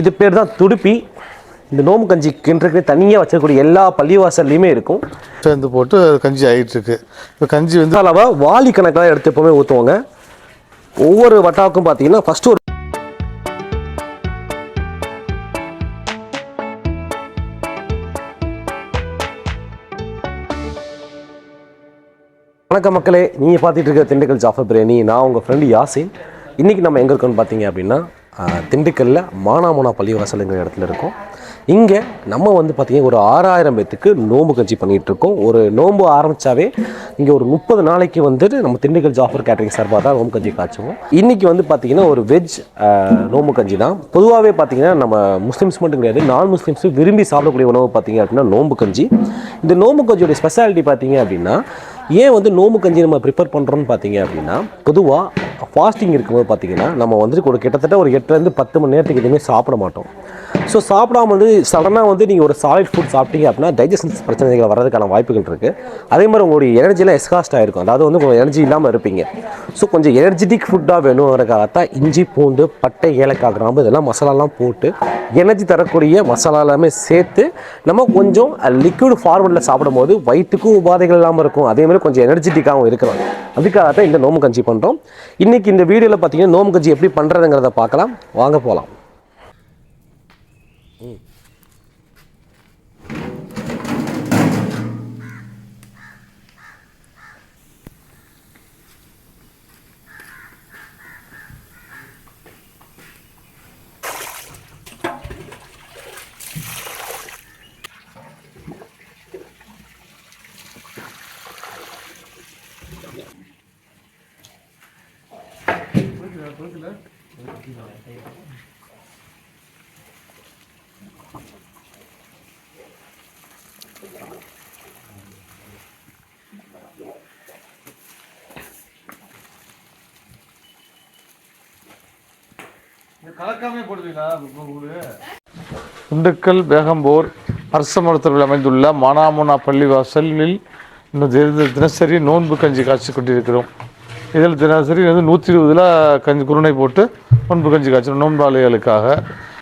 இது பேர் தான் துடுப்பி. இந்த நோம்பு கஞ்சி கிண்டுறதுக்கு தனியாக வச்சிருக்கக்கூடிய எல்லா பள்ளிவாசல்லையுமே இருக்கும். சேர்ந்து போட்டு கஞ்சி ஆகிட்டு இருக்கு இப்போ கஞ்சி வந்து அளவை வாளி கணக்கில் எடுத்து எப்போவுமே ஊற்றுவாங்க ஒவ்வொரு வட்டாவுக்கும் பார்த்தீங்கன்னா ஃபஸ்ட்டு ஒரு வணக்கம் மக்களே நீங்கள் பார்த்துட்டு இருக்க திண்டுக்கல் ஜாஃபர் பிரியாணி. நான் உங்கள் ஃப்ரெண்டு யாசின். இன்றைக்கி நம்ம எங்கே இருக்கோம்னு பார்த்தீங்க அப்படின்னா திண்டுக்கல்லில் திண்டுக்கல்ல மானாமோனா பள்ளிவாசலுங்கிற இடத்துல இருக்கும். இங்கே நம்ம வந்து பார்த்திங்கன்னா ஒரு ஆறாயிரம் பேத்துக்கு நோம்பு கஞ்சி பண்ணிகிட்டு இருக்கோம். ஒரு நோம்பு ஆரம்பித்தாவே இங்கே ஒரு முப்பது நாளைக்கு வந்துட்டு நம்ம திண்டுக்கல் ஜாஃபர் கேட்டரிங் சார்பாக தான் நோம்பு கஞ்சி காய்ச்சுவோம். இன்றைக்கி வந்து பார்த்திங்கன்னா ஒரு வெஜ் நோம்பு கஞ்சி தான். பொதுவாகவே பார்த்திங்கன்னா நம்ம முஸ்லீம்ஸ் மட்டும் கிடையாது நான் முஸ்லீம்ஸ் விரும்பி சாப்பிடக்கூடிய உணவு பார்த்தீங்க அப்படின்னா நோம்பு கஞ்சி. இந்த நோம்பு கஞ்சியோடைய ஸ்பெஷாலிட்டி பார்த்தீங்க அப்படின்னா ஏன் வந்து நோம்பு கஞ்சி நம்ம ப்ரிப்பேர் பண்ணுறோம்னு பார்த்தீங்க அப்படின்னா பொதுவாக ஃபாஸ்டிங் இருக்கும்போது பார்த்தீங்கன்னா நம்ம வந்துட்டு ஒரு கிட்டத்தட்ட ஒரு எட்டுலேருந்து பத்து மணி நேரத்துக்கு எதுவுமே சாப்பிட மாட்டோம். ஸோ சாப்பிடாம வந்து சடனாக வந்து நீங்கள் ஒரு சாலிட் ஃபுட் சாப்பிட்டீங்க அப்படின்னா டைஜஷன் பிரச்சனைகள் வர்றதுக்கான வாய்ப்புகள் இருக்குது அதே மாதிரி உங்களுடைய எனர்ஜிலாம் எஸ்காஸ்ட் ஆகிருக்கும் அதாவது வந்து உங்கள் எனர்ஜி இல்லாமல் இருப்பீங்க. ஸோ கொஞ்சம் எனர்ஜெட்டிக் ஃபுட்டாக வேணுங்கிறக்காகத்தான் இஞ்சி பூண்டு பட்டை ஏலக்காய் கிராம்பு இதெல்லாம் மசாலாலாம் போட்டு எனர்ஜி தரக்கூடிய மசாலா எல்லாமே சேர்த்து நம்ம கொஞ்சம் லிக்விட் ஃபார்மெட்டில் சாப்பிடும்போது வயிற்றுக்கும் உபாதைகள் இல்லாமல் இருக்கும். அதே மாதிரி கொஞ்சம் எனர்ஜெட்டிக்காகவும் இருக்கிறோம் அதுக்காக தான் இந்த நோம்பு கஞ்சி பண்ணுறோம் இன்றைக்கி இந்த வீடியோவில் பார்த்தீங்கன்னா நோம்பு கஞ்சி எப்படி பண்ணுறதுங்கிறத பார்க்கலாம். வாங்க போகலாம் கலக்காமே திண்டுக்கல் பேகம்போர் அரச அமைந்துள்ள மானாமோனா பள்ளிவாசலில் இன்னும் தினசரி நோன்பு கஞ்சி காய்ச்சி கொண்டிருக்கிறோம். இதில் தினசரி வந்து நூற்றி இருபதில் கஞ்சி குருணை போட்டு நோன்பு கஞ்சி காய்ச்சணும் நோன்பாளிகளுக்காக.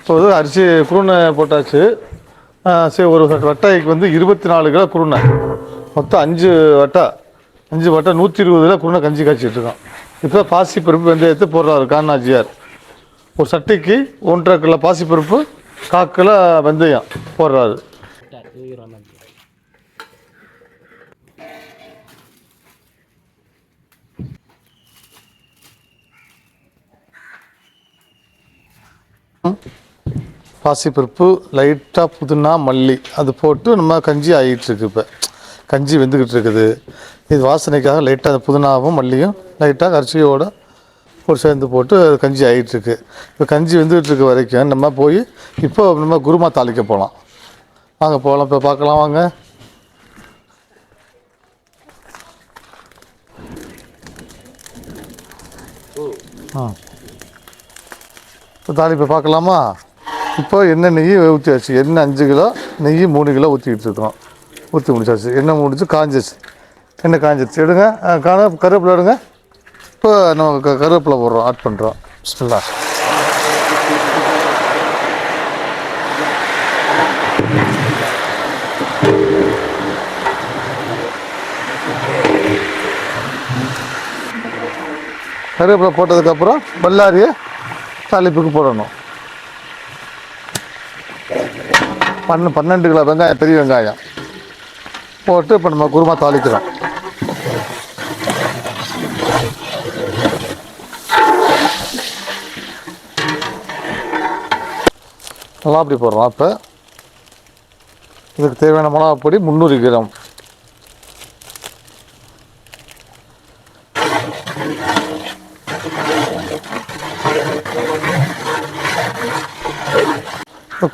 இப்போது அரிசி குருணை போட்டாச்சு. சரி ஒரு வட்டாய்க்கு வந்து இருபத்தி நாலு கிலோ குருணை. மொத்தம் அஞ்சு வட்டா. அஞ்சு வட்டா நூற்றி இருபதுல குருணை கஞ்சி காய்ச்சிட்டு இருக்கோம் இப்போ பாசி பருப்பு வெந்தயத்தை போடுறாரு கான்னாஜியார் ஒரு சட்டைக்கு ஒன்றரை கிலோ பாசிப்பருப்பு கால் கிலோ வெந்தயம் போடுறாரு. பாசிப்பருப்பு லைட்டாக புதினா மல்லி அது போட்டு நம்ம கஞ்சி ஆகிட்டுருக்கு இப்போ. கஞ்சி வெந்துக்கிட்டு இருக்குது இது வாசனைக்காக லைட்டாக அந்த புதினாவும் மல்லியும் லைட்டாக அரிசியோட ஒரு சேர்ந்து போட்டு அது கஞ்சி ஆகிட்டுருக்கு இப்போ கஞ்சி வெந்துக்கிட்டு இருக்க வரைக்கும் நம்ம போய் இப்போ நம்ம குருமா தாளிக்க போகலாம் வாங்க போகலாம் இப்போ பார்க்கலாம் வாங்க. ஆ. இப்போ தாளிப்பை பார்க்கலாமா? இப்போ எண்ணெய் நெய் ஊற்றியாச்சு எண்ணெய் அஞ்சு கிலோ நெய் மூணு கிலோ ஊற்றிக்கிட்டு இருக்கோம் ஊற்றி முடிச்சாச்சு. எண்ணெய் முடிச்சு காஞ்சிச்சு எண்ணெய் காஞ்சிச்சு எடுங்க. காண கருவேப்பிலை எடுங்க. இப்போ நம்ம க- கருவேப்பிலை போடுறோம். ஆட் பண்ணுறோம் பிஸ்மில்லா. கருவேப்பிலை போட்டதுக்கப்புறம் பல்லாரியை தாளிப்புக்கு போடணும். பன்ன பன்னெண்டு கிலோ வெங்காயம் பெரிய வெங்காயம். போட்டு இப்போ நம்ம குருமா தாளிக்கிறோம். நல்லா அப்படி போடுறோம். அப்போ இதுக்கு தேவையான மிளகா பொடி முந்நூறு கிராம்.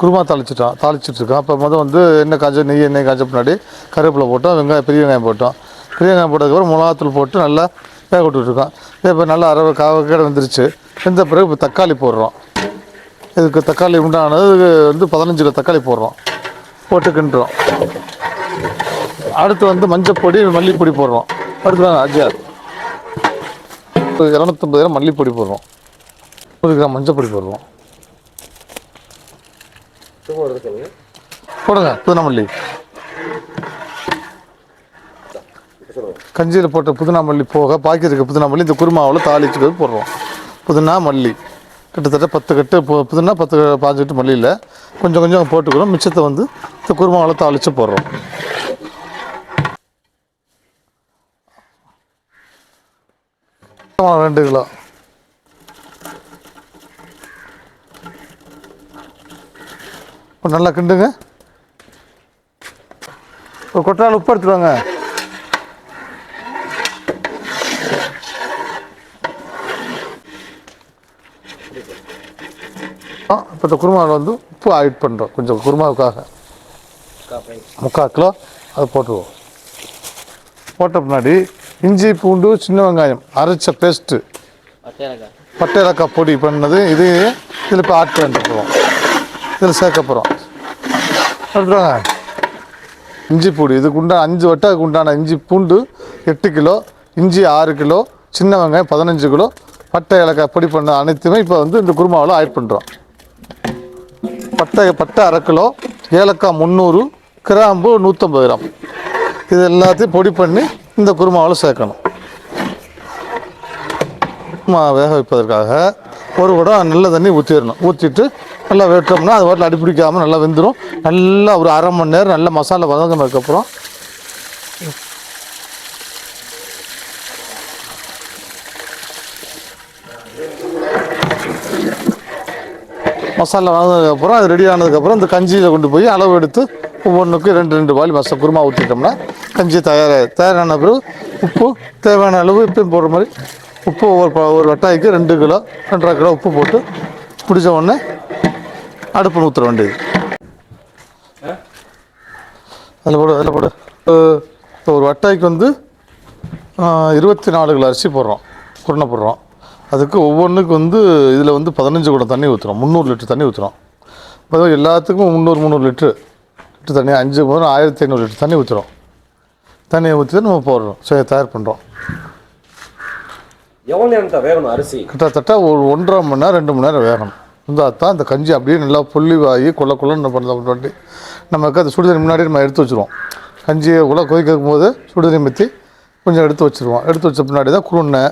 குருமா தாளிச்சிட்டோம் தாளிச்சிட்டுருக்கோம் அப்போ மொதல் வந்து எண்ணெய் காஞ்ச நெய் எண்ணெய் காஞ்ச பின்னாடி கருவேப்பிலை போட்டோம் வெங்காயம் பெரிய வெங்காயம் போட்டோம். பெரிய வெங்காயம் போட்டதுக்கப்புறம் மிளகாத்தூள் போட்டு நல்லா வேக விட்டுட்ருக்கோம். இப்போ நல்லா அரை காவக்கடை வந்துருச்சு. வெந்த பிறகு இப்போ தக்காளி போடுறோம். இதுக்கு தக்காளி உண்டானது வந்து பதினஞ்சு கிலோ தக்காளி போடுறோம். போட்டு கிண்டுறோம். அடுத்து வந்து மஞ்சப்பொடி மல்லிப்பொடி போடுறோம். அடுத்து வாங்க அஜியார் இரநூத்தம்பது கிராம் மல்லிப்பொடி போடுறோம். ஒரு கிராம் மஞ்சப்பொடி போடுறோம். போடுங்க புதினாமல்லி. கஞ்சியில் போட்ட புதினா மல்லி போக பாக்கி இருக்க புதினா மல்லி இந்த குருமாவில் தாளிச்சுக்கிறது போடுறோம். புதினா மல்லி கிட்டத்தட்ட பத்து கட்டு பு- புதினா பத்து பாஞ்சு கட்டு மல்லியில் கொஞ்சம் கொஞ்சம் போட்டுக்கிறோம். மிச்சத்தை வந்து இந்த குருமாவில் தாளித்து போடுறோம். ரெண்டு கிலோ. நல்லா கிண்டுங்க. ஒரு கொட்டால் உப்பு எடுத்துட்டு வாங்க. ஆ இப்போ இந்த குருமாவில் வந்து உப்பு ஆட் பண்ணுறோம் கொஞ்சம் குருமாவுக்காக. முக்கால் கிலோ அதை போட்டுருவோம். போட்ட பின்னாடி இஞ்சி பூண்டு சின்ன வெங்காயம் அரைச்ச பேஸ்ட்டு பட்டை ஏலக்காய். பொடி பண்ணது இது இதில் இப்போ ஆட் பண்ணிட்டுருவோம். இதில் சேர்க்க போகிறோம் எடுத்துருவாங்க இஞ்சி பூடி இதுக்கு உண்டான அஞ்சு வட்டாக்கு உண்டான இஞ்சி பூண்டு எட்டு கிலோ இஞ்சி ஆறு கிலோ சின்ன வெங்காயம் பதினஞ்சு கிலோ பட்டை ஏலக்காய் பொடி பண்ண அனைத்துமே இப்போ வந்து இந்த குருமாவில் ஆட் பண்ணுறோம் பட்டை பட்டை அரை கிலோ ஏலக்காய் முந்நூறு கிராம்பு நூற்றம்பது கிராம். இது எல்லாத்தையும் பொடி பண்ணி இந்த குருமாவில் சேர்க்கணும். குருமா வேக வைப்பதற்காக ஒரு குடம் நல்ல தண்ணி ஊற்றிடணும் ஊற்றிட்டு நல்லா வெட்டோம்னா அது வாட்டில் அடிப்பிடிக்காமல் நல்லா வெந்துடும் நல்லா ஒரு அரை மணி நேரம் நல்லா மசாலா வதங்கினதுக்கப்புறம் மசாலா வளர்ந்ததுக்கப்புறம் அது ரெடி ஆனதுக்கப்புறம் இந்த கஞ்சியில் கொண்டு போய் அளவு எடுத்து ஒவ்வொன்றுக்கும் ரெண்டு ரெண்டு வாலி மசா குருமா ஊற்றிட்டோம்னா கஞ்சி தயாராக தயாரான பிறகு உப்பு தேவையான அளவு இப்பயும் போடுற மாதிரி உப்பு ஒரு ஒரு வட்டாய்க்கு ரெண்டு கிலோ ரெண்டரை கிலோ உப்பு போட்டு பிடிச்ச உடனே அடுப்பு ஊற்றுற வேண்டியது அதில் போடு அதில் போடு. இப்போ ஒரு வட்டாய்க்கு வந்து இருபத்தி நாலு கிலோ அரிசி போடுறோம். குருணை போடுறோம். அதுக்கு ஒவ்வொன்றுக்கு வந்து இதில் வந்து பதினஞ்சு குடம் தண்ணி ஊற்றுறோம் முந்நூறு லிட்டர் தண்ணி ஊற்றுறோம் இப்போ எல்லாத்துக்கும் முந்நூறு முந்நூறு லிட்ரு லிட்டர் தண்ணி அஞ்சு மூணு ஆயிரத்தி ஐநூறு லிட்டர் தண்ணி ஊற்றுறோம் தண்ணியை ஊற்றி நம்ம போடுறோம். சரி தயார் பண்ணுறோம் எவ்வளோ நேரம் வேகணும் அரிசி? கிட்டத்தட்ட ஒரு ஒன்றரை மணி நேரம் ரெண்டு மணி நேரம் வேகணும். தான் இந்த கஞ்சி அப்படியே நல்லா புள்ளிவாகி கொள்ள கொள்ளன்னு பண்ண பண்ணி நமக்கு அது சுடுதண்ணி முன்னாடி நம்ம எடுத்து வச்சுருவோம். கஞ்சியை உள்ள கொதிக்கும் போது சுடுதண்ணி மத்தி கொஞ்சம் எடுத்து வச்சுருவோம். எடுத்து வச்ச பின்னாடி தான் குருண்ணை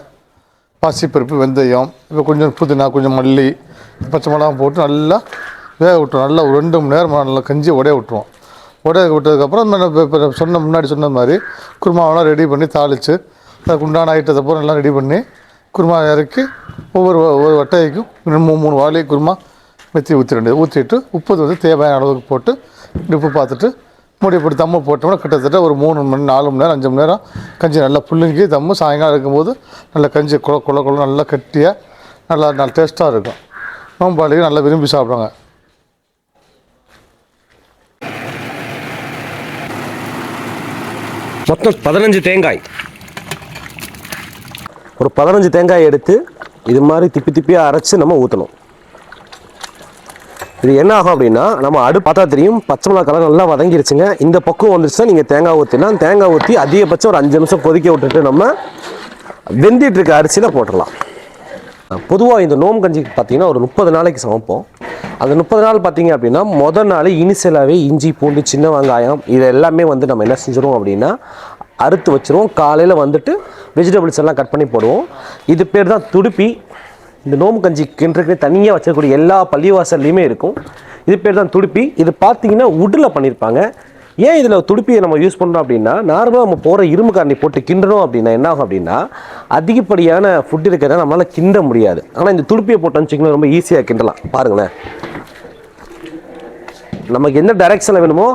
பாசிப்பருப்பு வெந்தயம் இப்போ கொஞ்சம் புதினா கொஞ்சம் மல்லி பச்சை மிளகாய் போட்டு நல்லா வேக விட்டுருவோம். நல்லா ஒரு ரெண்டு மணி நேரம் நல்லா கஞ்சியை உடைய விட்டுருவோம். உடைய விட்டதுக்கப்புறம் நம்ம சொன்ன முன்னாடி சொன்ன மாதிரி குருமாவெல்லாம் ரெடி பண்ணி தாளித்து அதுக்கு உண்டான ஐட்டத்தை பூரா எல்லாம் ரெடி பண்ணி குருமா இறக்கி ஒவ்வொரு ஒவ்வொரு வட்டைக்கும் மூணு மூணு வாழை குருமா மெத்தி ஊற்றி ரெண்டு ஊற்றிட்டு உப்பு வந்து தேவையான அளவுக்கு போட்டு உப்பு பார்த்துட்டு மூடி போட்டு தம்மு போட்டோம்னா கிட்டத்தட்ட ஒரு மூணு மணி நாலு மணி நேரம் அஞ்சு மணி நேரம் கஞ்சி நல்லா புழுங்கி தம்மு சாயங்காலம் இருக்கும்போது நல்லா கஞ்சி குள குள குளம் நல்லா கட்டியாக நல்லா நல்லா டேஸ்ட்டாக இருக்கும். நோம்பாளிகள் நல்லா விரும்பி சாப்பிடுவாங்க. மொத்தம் பதினஞ்சு தேங்காய். ஒரு பதினஞ்சு தேங்காய் எடுத்து இது மாதிரி திப்பி திப்பியாக அரைச்சி நம்ம ஊற்றணும் இது என்ன ஆகும் அப்படின்னா நம்ம அடுப்பு பார்த்தா தெரியும் பச்சை மிளகா கலர் நல்லா வதங்கிருச்சுங்க. இந்த பக்கம் வந்துருச்சுன்னா நீங்கள் தேங்காய் ஊற்றினா தேங்காய் ஊற்றி அதிகபட்சம் ஒரு அஞ்சு நிமிஷம் கொதிக்க விட்டுட்டு நம்ம வெந்திட்டு இருக்க அரிசியில் போட்டுடலாம். பொதுவாக இந்த நோம் கஞ்சிக்கு பார்த்தீங்கன்னா ஒரு முப்பது நாளைக்கு சமைப்போம். அந்த முப்பது நாள் பார்த்தீங்க அப்படின்னா முதல் நாள் இனிசலாகவே இஞ்சி பூண்டு சின்ன வெங்காயம் இது எல்லாமே வந்து நம்ம என்ன செஞ்சிடும் அப்படின்னா அறுத்து வச்சிருவோம். காலையில் வந்துட்டு வெஜிடபிள்ஸ் எல்லாம் கட் பண்ணி போடுவோம். இது பேர் தான் துடுப்பி. இந்த நோம்பு கஞ்சி கிண்டுறதுக்கு தனியாக வச்சிருக்கக்கூடிய எல்லா பள்ளிவாசல்லையுமே இருக்கும். இது பேர் தான் துடுப்பி. இது பார்த்தீங்கன்னா உட்டில் பண்ணியிருப்பாங்க ஏன் இதில் துடுப்பியை நம்ம யூஸ் பண்ணுறோம் அப்படின்னா நார்மலாக நம்ம போகிற இரும்பு காரணி போட்டு கிண்டணும் அப்படின்னா என்ன ஆகும் அப்படின்னா அதிகப்படியான ஃபுட் இருக்கிறத நம்மளால் கிண்ட முடியாது. ஆனால் இந்த துடுப்பியை போட்டோம்னு வச்சிங்கன்னா ரொம்ப ஈஸியாக கிண்டலாம். பாருங்களேன். நமக்கு எந்த டைரக்ஷனில் வேணுமோ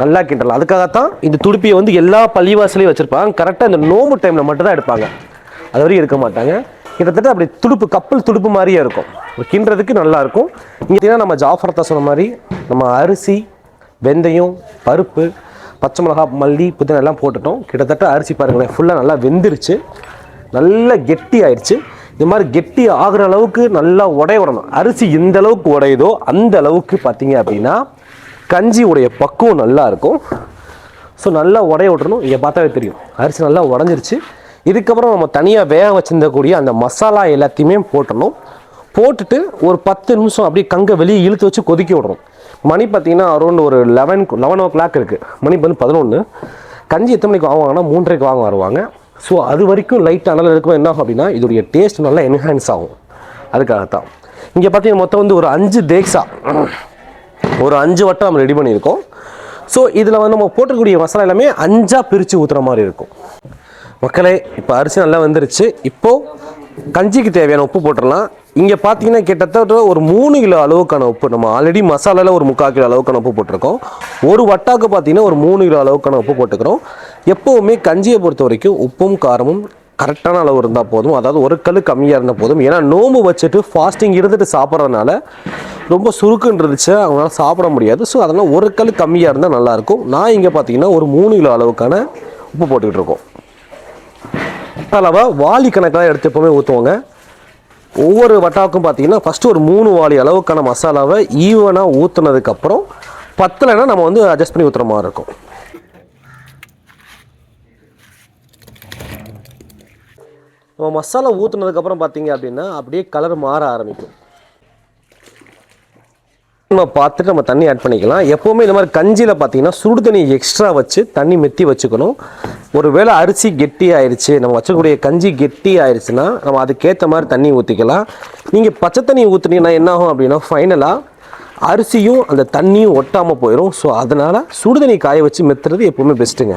நல்லா கிண்டலாம். அதுக்காகத்தான் இந்த துடுப்பியை வந்து எல்லா பள்ளிவாசலையும் வச்சுருப்பாங்க. கரெக்டாக இந்த நோம்பு டைமில் மட்டும்தான் எடுப்பாங்க. அது வரையும் எடுக்க மாட்டாங்க. கிட்டத்தட்ட அப்படி துடுப்பு கப்பல் துடுப்பு மாதிரியே இருக்கும். கிண்டுறதுக்கு நல்லாயிருக்கும் இங்கே நம்ம ஜாஃபரத்தை சொன்ன மாதிரி நம்ம அரிசி வெந்தயம் பருப்பு பச்சை மிளகா மல்லி புதினா எல்லாம் போட்டுட்டோம். கிட்டத்தட்ட அரிசி பாருங்களேன் ஃபுல்லாக நல்லா வெந்துருச்சு. நல்லா கெட்டி ஆயிடுச்சு இந்த மாதிரி கெட்டி ஆகிற அளவுக்கு நல்லா உடைய விடணும் அரிசி எந்த அளவுக்கு உடையுதோ அந்த அளவுக்கு பார்த்தீங்க அப்படின்னா கஞ்சி உடைய பக்குவம் நல்லா இருக்கும். ஸோ நல்லா உடைய விட்டுறணும். இங்கே பார்த்தாவே தெரியும். அரிசி நல்லா உடஞ்சிருச்சு. இதுக்கப்புறம் நம்ம தனியாக வேக வச்சிருந்தக்கூடிய அந்த மசாலா எல்லாத்தையுமே போட்டுடணும் போட்டுட்டு ஒரு பத்து நிமிஷம் அப்படியே கங்கை வெளியே இழுத்து வச்சு கொதிக்க விடணும். மணி பார்த்தீங்கன்னா அரௌண்ட் ஒரு லெவன் லெவன் ஓ கிளாக் இருக்குது மணி வந்து பதினொன்று கஞ்சி எத்தனை மணிக்கு வாங்குவாங்கன்னா மூன்றரைக்கு வாங்க வருவாங்க. ஸோ அது வரைக்கும் லைட் அனல் இருக்கும் என்ன ஆகும் அப்படின்னா இதோடைய டேஸ்ட் நல்லா என்ஹான்ஸ் ஆகும். அதுக்காகத்தான். இங்கே பார்த்தீங்கன்னா மொத்தம் வந்து ஒரு அஞ்சு தேக்ஸா ஒரு அஞ்சு வட்டம் நம்ம ரெடி பண்ணியிருக்கோம். ஸோ இதில் வந்து நம்ம போட்டுக்கூடிய மசாலா எல்லாமே அஞ்சாக பிரித்து ஊற்றுற மாதிரி இருக்கும். மக்களே இப்போ அரிசி நல்லா வந்துருச்சு. இப்போது கஞ்சிக்கு தேவையான உப்பு போட்டுடலாம். இங்கே பார்த்தீங்கன்னா கிட்டத்தட்ட ஒரு மூணு கிலோ அளவுக்கான உப்பு நம்ம ஆல்ரெடி மசாலாவில் ஒரு முக்கால் கிலோ அளவுக்கான உப்பு போட்டிருக்கோம். ஒரு வட்டாக்கு பார்த்தீங்கன்னா ஒரு மூணு கிலோ அளவுக்கான உப்பு போட்டுக்கிறோம். எப்போவுமே கஞ்சியை பொறுத்த வரைக்கும் உப்பும் காரமும் கரெக்டான அளவு இருந்தால் போதும். அதாவது ஒரு கல் கம்மியாக இருந்தால் போதும். ஏன்னா நோம்பு வச்சுட்டு ஃபாஸ்டிங் இருந்துட்டு சாப்பிட்றதுனால ரொம்ப சுருக்குன்றதுச்சு அவங்களால சாப்பிட முடியாது. ஸோ அதனால் ஒரு கல் கம்மியாக இருந்தால் நல்லாயிருக்கும். நான் இங்கே பார்த்தீங்கன்னா ஒரு மூணு கிலோ அளவுக்கான உப்பு போட்டுக்கிட்டு இருக்கோம். அளவை வாலி கணக்கில் எடுத்து எப்போவுமே ஊற்றுவோங்க ஒவ்வொரு வட்டாவுக்கும் பார்த்தீங்கன்னா ஃபஸ்ட்டு ஒரு மூணு வாலி அளவுக்கான மசாலாவை ஈவனாக ஊற்றுனதுக்கப்புறம் பத்தலைன்னா நம்ம வந்து அட்ஜஸ்ட் பண்ணி ஊற்றுற மாதிரி இருக்கும். நம்ம மசாலா ஊற்றுனதுக்கப்புறம் பார்த்தீங்க அப்படின்னா அப்படியே கலர் மாற ஆரம்பிக்கும். நம்ம பார்த்துட்டு நம்ம தண்ணி ஆட் பண்ணிக்கலாம். எப்போவுமே இந்த மாதிரி கஞ்சியில் பார்த்தீங்கன்னா சுடு தண்ணி எக்ஸ்ட்ரா வச்சு தண்ணி மெத்தி வச்சுக்கணும். ஒரு வேளை அரிசி கெட்டி ஆயிடுச்சு நம்ம வச்சக்கூடிய கஞ்சி கெட்டி ஆயிடுச்சுன்னா நம்ம அதுக்கேற்ற மாதிரி தண்ணி ஊற்றிக்கலாம் நீங்கள் பச்சை தண்ணி ஊற்றுனீங்கன்னா என்ன ஆகும் அப்படின்னா ஃபைனலாக அரிசியும் அந்த தண்ணியும் ஒட்டாமல் போயிடும் ஸோ அதனால் சுடு தண்ணி காய வச்சு மெத்துறது எப்போவுமே பெஸ்ட்டுங்க